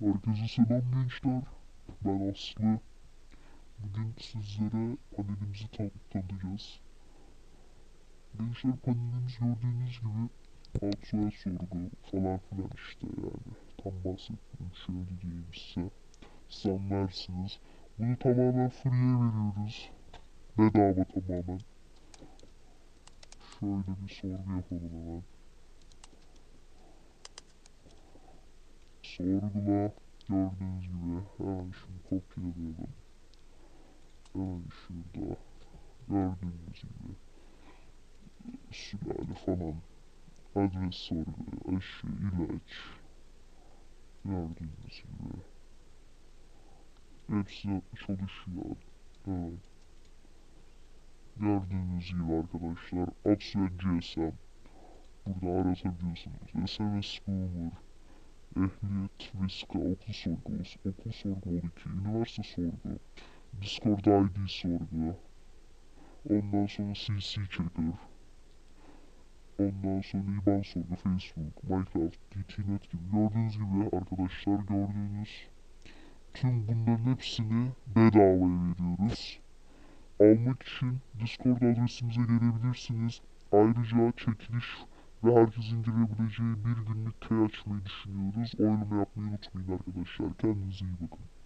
Herkese selam gençler. Ben Aslı. Bugün sizlere panelimizi tan tanıtacağız. Gençler panelimiz gördüğünüz gibi alt soyad sorgu falan filan işte yani. Tam bahsettiğim şöyle diyeyim size. Siz anlarsınız. Bunu tamamen free'ye veriyoruz. Bedava tamamen. Şöyle bir sorgu yapalım hemen. Sorgula gördüğünüz gibi hemen şimdi kopyalayalım. Hemen şurada gördüğünüz gibi sülale falan adres sorgu, aşı, ilaç gördüğünüz gibi hepsi çalışıyor. Evet. Gördüğünüz gibi arkadaşlar Aksiyel GSM burada aratabiliyorsunuz. SMS Boomer Ehliyet, Riska, okul sorgusu, okul sorgu 12, üniversite sorgu, Discord ID sorgu, ondan sonra CC checker, ondan sonra IBAN sorgu, Facebook, Minecraft, DTNet gibi. Gördüğünüz gibi arkadaşlar gördüğünüz tüm bunların hepsini bedavaya veriyoruz. Almak için Discord adresimize gelebilirsiniz. Ayrıca çekiliş ve herkesin girebileceği bir günlük key açmayı düşünüyoruz. Oylama yapmayı unutmayın arkadaşlar. Kendinize iyi bakın.